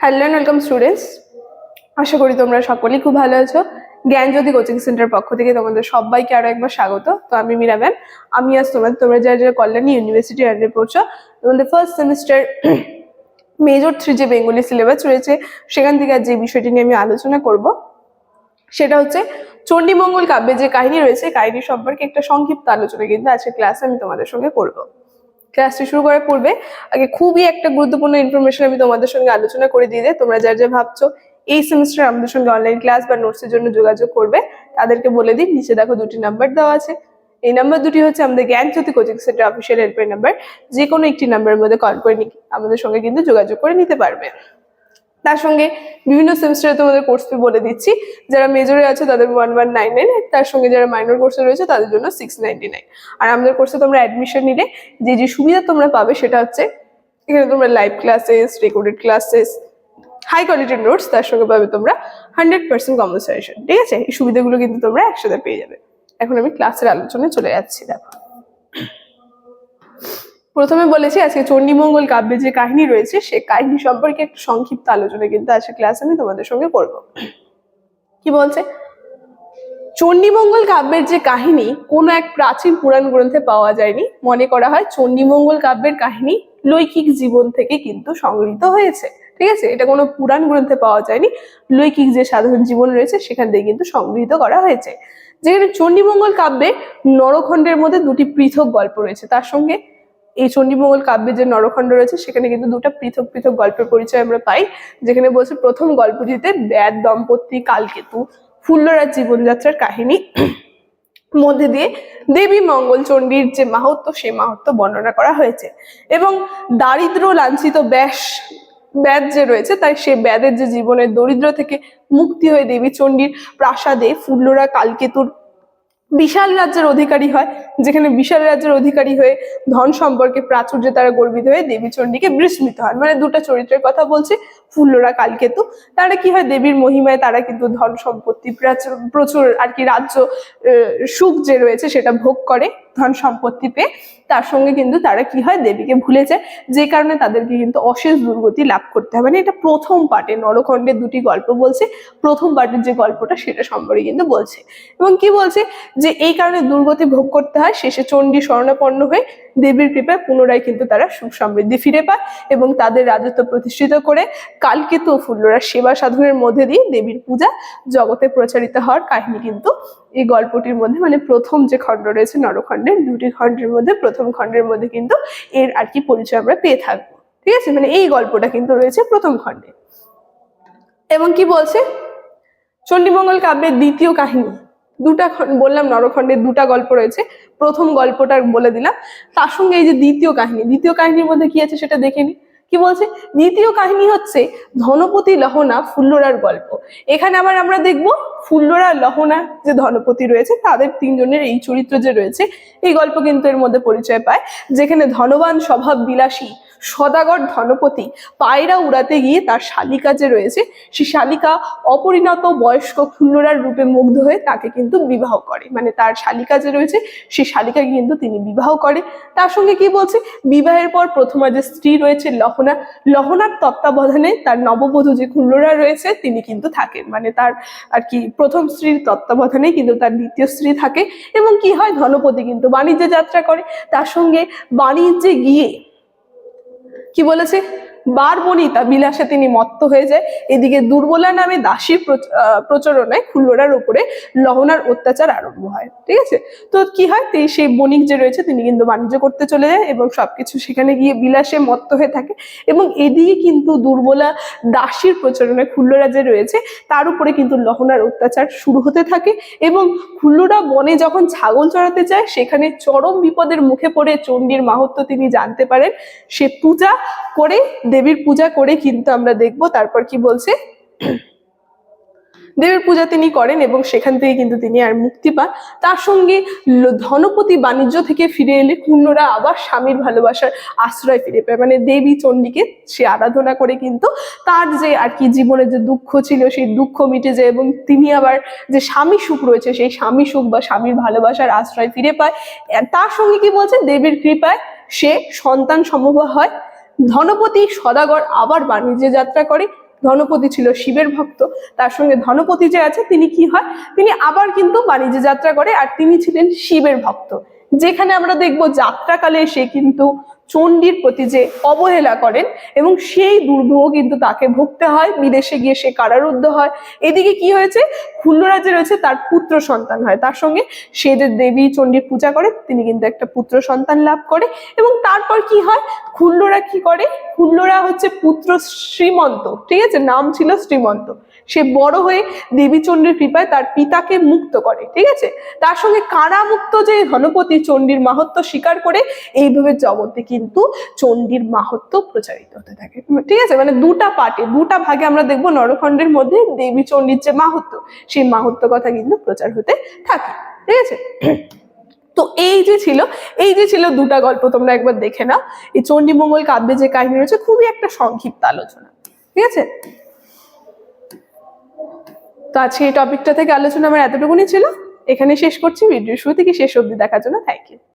Hello and welcome students আশা করি তোমরা সকলেই খুব ভালো আছো। জ্ঞানজ্যোতি কোচিং সেন্টার পক্ষ থেকে তোমাদের সবাইকে আরও একবার স্বাগত। তো আমি মীরা ম্যাম আমি আজ তোমাদের, তোমরা যারা যারা কল্যাণী ইউনিভার্সিটি আন্ডারে পড়ছো, তোমাদের ফার্স্ট সেমিস্টার মেজর থ্রি যে বেঙ্গলি সিলেবাস রয়েছে, সেখান থেকে আজ যে বিষয়টি নিয়ে আমি আলোচনা করব, সেটা হচ্ছে চণ্ডীমঙ্গল কাব্যে যে কাহিনী রয়েছে, কাহিনী সম্পর্কে একটা সংক্ষিপ্ত আলোচনা কিন্তু আজকে ক্লাসে আমি তোমাদের সঙ্গে করব। ক্লাসটি শুরু করার পূর্বে আগে খুবই একটা গুরুত্বপূর্ণ ইনফরমেশন আমি তোমাদের সঙ্গে আলোচনা করে দিয়ে তোমরা যার যা ভাবছ এই সেমিস্টার আমাদের সঙ্গে অনলাইন ক্লাস বা নোটসের জন্য যোগাযোগ করবে। তাদেরকে বলে দিই, নিচে দেখো দুটি নাম্বার দেওয়া আছে। এই নাম্বার দুটি হচ্ছে আমাদের জ্ঞানজ্যোতি কোচিং সেন্টার অফিসিয়াল হেল্পের নাম্বার যে কোনো একটি নাম্বারের মধ্যে কল করে আমাদের সঙ্গে কিন্তু যোগাযোগ করে নিতে পারবে। তার সঙ্গে বিভিন্ন সেমিস্টারে তোমাদের কোর্স ফি বলে দিচ্ছি। যারা মেজরে আছে তাদের ওয়ান ওয়ান নাইন নাইন তার সঙ্গে যারা মাইনর কোর্সে রয়েছে তাদের জন্য সিক্স নাইনটি নাইন আর আমাদের কোর্সে তোমরা অ্যাডমিশন নিলে যে যে সুবিধা তোমরা পাবে সেটা হচ্ছে এখানে তোমরা live classes recorded classes high কোয়ালিটির নোটস তার সঙ্গে পাবে তোমরা হান্ড্রেড পার্সেন্ট কম্পেনসেশন ঠিক আছে? এই সুবিধাগুলো কিন্তু তোমরা একসাথে পেয়ে যাবে। এখন আমি ক্লাসের আলোচনায় চলে যাচ্ছি, দেখো। প্রথমে বলেছি আজকে চণ্ডীমঙ্গল কাব্যে যে কাহিনী রয়েছে, সে কাহিনী সম্পর্কে একটা সংক্ষিপ্ত আলোচনা কিন্তু আজকে ক্লাস আমি তোমাদের সঙ্গে করব। কি বলছে? চণ্ডীমঙ্গল কাব্যের যে কাহিনী কোনো এক প্রাচীন পুরাণ গ্রন্থে পাওয়া যায়নি। মনে করা হয় চণ্ডীমঙ্গল কাব্যের কাহিনী লৈকিক জীবন থেকে কিন্তু সংগৃহীত হয়েছে। ঠিক আছে? এটা কোনো পুরাণ গ্রন্থে পাওয়া যায়নি। লৈকিক যে সাধারণ জীবন রয়েছে, সেখান থেকে কিন্তু সংগৃহীত করা হয়েছে। যেখানে চণ্ডীমঙ্গল কাব্যে নরখণ্ডের মধ্যে দুটি পৃথক গল্প রয়েছে। তার সঙ্গে এই চণ্ডীমঙ্গল কাব্যে যে নরখণ্ড রয়েছে, সেখানে কিন্তু দুটো পৃথক পৃথক গল্পের পরিচয় আমরা পাই, যেখানে বলছে প্রথম গল্পটিতে ব্যাদ, দম্পতি, কালকেতু ফুল্লরার জীবনযাত্রার কাহিনী, মধ্যে দিয়ে দেবী মঙ্গল চণ্ডীর যে মাহাত্ম সেই মাহাত্ম বর্ণনা করা হয়েছে। এবং দারিদ্র লাঞ্ছিত ব্যাস, ব্যাদ যে রয়েছে, তাই সে ব্যাদের যে জীবনের দরিদ্র থেকে মুক্তি হয়ে দেবী চণ্ডীর প্রাসাদে ফুল্লরা, কালকেতুর বিশাল রাজ্যের অধিকারী হয়, যেখানে বিশাল রাজ্যের অধিকারী হয়ে ধন সম্পর্কে প্রাচুর্যে তারা গর্বিত হয়ে দেবী চণ্ডীকে বিস্মৃত হন। মানে দুটো চরিত্রের কথা বলছে ফুল্লরা কালকেতু তারা কি হয় দেবীর মহিমায় তারা কিন্তু ধন সম্পত্তি প্রাচুর- আর কি রাজ্য সুখ যে রয়েছে সেটা ভোগ করে ধন সম্পত্তি পেয়ে, তার সঙ্গে কিন্তু তারা কি হয় দেবীকে ভুলে যায়, যে কারণে তাদেরকে কিন্তু অশেষ দুর্গতি লাভ করতে হবে মানে এটা প্রথম পার্টে নরখণ্ডের দুটি গল্প বলছে, প্রথম পার্টের যে গল্পটা সেটা সম্পর্কে কিন্তু বলছে। এবং কি বলছে যে এই কারণে দুর্গতি ভোগ করতে হয়, শেষে চণ্ডী শরণাপন্ন হয়ে দেবীর কৃপায় পুনরায় কিন্তু তারা সুখ সমৃদ্ধি ফিরে পায় এবং তাদের রাজত্ব প্রতিষ্ঠিত করে কালকেতু ও ফুল্লরার সেবা সাধনের মধ্যে দিয়ে দেবীর পূজা জগতে প্রচারিত হওয়ার কাহিনী কিন্তু এই গল্পটির মধ্যে মানে প্রথম যে খণ্ড রয়েছে নরখণ্ডের, দুটি খণ্ডের মধ্যে, প্রথম খণ্ডের মধ্যে কিন্তু এর আর কি পরিচয় আমরা পেয়ে থাকব। ঠিক আছে? মানে এই গল্পটা কিন্তু রয়েছে প্রথম খণ্ডে। এবং কি বলছে? চণ্ডীমঙ্গল কাব্যের দ্বিতীয় কাহিনী। দুটা বললাম নরখণ্ডের দুটা গল্প রয়েছে, প্রথম গল্পটা বলে দিলাম। তার সঙ্গে এই যে দ্বিতীয় কাহিনী, দ্বিতীয় কাহিনীর মধ্যে কি আছে সেটা দেখে নি। কি বলছে? দ্বিতীয় কাহিনী হচ্ছে ধনপতি লহনা ফুল্লরার গল্প। এখানে আবার আমরা দেখব ফুল্লরা, লহনা যে ধনপতি রয়েছে, তাদের তিনজনের এই চরিত্র যে রয়েছে, এই গল্প কিন্তু এর মধ্যে পরিচয় পায়। যেখানে ধনবান স্বভাব বিলাসী সদাগর ধনপতি পায়রা উড়াতে গিয়ে তার শালিকা যে রয়েছে, সে শালিকা অপরিণত বয়স্ক ফুল্লরার রূপে মুগ্ধ হয়ে তাকে কিন্তু বিবাহ করে। মানে তার শালিকা যে রয়েছে সেই শালিকাকে কিন্তু তিনি বিবাহ করে। তার সঙ্গে কি বলছে? বিবাহের পর প্রথমা যে স্ত্রী রয়েছে লহনা, লহনার তত্ত্বাবধানে তার নববধূ যে ফুল্লরা রয়েছে, তিনি কিন্তু থাকেন। মানে তার আর কি প্রথম স্ত্রীর তত্ত্বাবধানে কিন্তু তার দ্বিতীয় স্ত্রী থাকে। এবং কি হয়? ধনপতি কিন্তু বাণিজ্যে যাত্রা করে। তার সঙ্গে বাণিজ্যে গিয়ে কি বলেছে? বার বনিতা বিলাসে তিনি মত্ত হয়ে যায়। এদিকে দুর্বলা নামে দাসীর প্রচ- আহ, প্রচলনায় উপরে লহনার অত্যাচার আরম্ভ হয়। ঠিক আছে? তো কি হয়? সেই বণিক যে রয়েছে তিনি কিন্তু বাণিজ্য করতে চলে যায় এবং সবকিছু সেখানে গিয়ে বিলাসে মত্ত হয়ে থাকে এবং এদিকে কিন্তু দুর্বলা দাসীর প্রচলনায় খুল্লরা যে রয়েছে তার উপরে কিন্তু লহনার অত্যাচার শুরু হতে থাকে এবং খুল্লরা বনে যখন ছাগল চড়াতে যায় সেখানে চরম বিপদের মুখে পড়ে চণ্ডীর মাহাত্ম তিনি জানতে পারেন। সে পূজা করে দেবীর পূজা করে কিন্তু আমরা দেখব, তারপর কি বলছে? দেবীর পূজা তিনি করেন এবং সেখান থেকে কিন্তু তিনি আর মুক্তি পান। তার সঙ্গে ধনপতি বাণিজ্য থেকে ফিরে এলে কুণ্যরা আবার স্বামীর ভালোবাসার আশ্রয় ফিরে পায়। মানে দেবী চণ্ডীকে সে আরাধনা করে কিন্তু তার যে আর কি জীবনে যে দুঃখ ছিল, সেই দুঃখ মিটে যায় এবং তিনি আবার যে স্বামী সুখ রয়েছে, সেই স্বামী সুখ বা স্বামীর ভালোবাসার আশ্রয় ফিরে পায়। তার সঙ্গে কি বলছে? দেবীর কৃপায় সে সন্তান সম্ভব হয়। ধনপতি সদাগর আবার বাণিজ্যে যাত্রা করে। ধনপতি ছিল শিবের ভক্ত, তার সঙ্গে ধনপতি যে আছে, তিনি কি হয়? তিনি আবার কিন্তু বাণিজ্য যাত্রা করে, আর তিনি ছিলেন শিবের ভক্ত। যেখানে আমরা দেখব যাত্রাকালে সে কিন্তু চণ্ডীর প্রতি যে অবহেলা করেন এবং সেই দুর্ভোগ কিন্তু তাকে ভুগতে হয়, বিদেশে গিয়ে সে কারারুদ্ধ হয়। এদিকে কি হয়েছে? খুল্লরা যে রয়েছে তার পুত্র সন্তান হয়। তার সঙ্গে সে যে দেবী চণ্ডীর পূজা করে, তিনি কিন্তু একটা পুত্র সন্তান লাভ করে এবং তারপর কি হয়? খুল্লরা কি করে? খুল্লরা হচ্ছে পুত্র শ্রীমন্ত, ঠিক আছে? নাম ছিল শ্রীমন্ত। সে বড় হয়ে দেবী চণ্ডীর কৃপায় তার পিতাকে মুক্ত করে, ঠিক আছে? তার সঙ্গে কারামুক্ত যে ধনপতি চণ্ডীর মাহাত্ম স্বীকার করে, এইভাবে জগতে কিন্তু চণ্ডীর মাহাত্ম প্রচারিত হতে থাকে। ঠিক আছে? মানে দুটা পার্টে, দুটা ভাগে আমরা দেখব নরখণ্ডের মধ্যে দেবী চণ্ডীর যে মাহাত্ম সেই মাহাত্ম কথা কিন্তু প্রচার হতে থাকে, ঠিক আছে? তো এই যে ছিল, এই যে ছিল দুটা গল্প, তোমরা একবার দেখে নাও। এই চণ্ডীমঙ্গল কাব্যে যে কাহিনী রয়েছে, খুবই একটা সংক্ষিপ্ত আলোচনা, ঠিক আছে? তো আজকে এই টপিকটা থেকে আলোচনা আমার এতটুকুনি ছিল। এখানে শেষ করছি। ভিডিও শুরু থেকে শেষ অব্দি দেখার জন্য থ্যাংক ইউ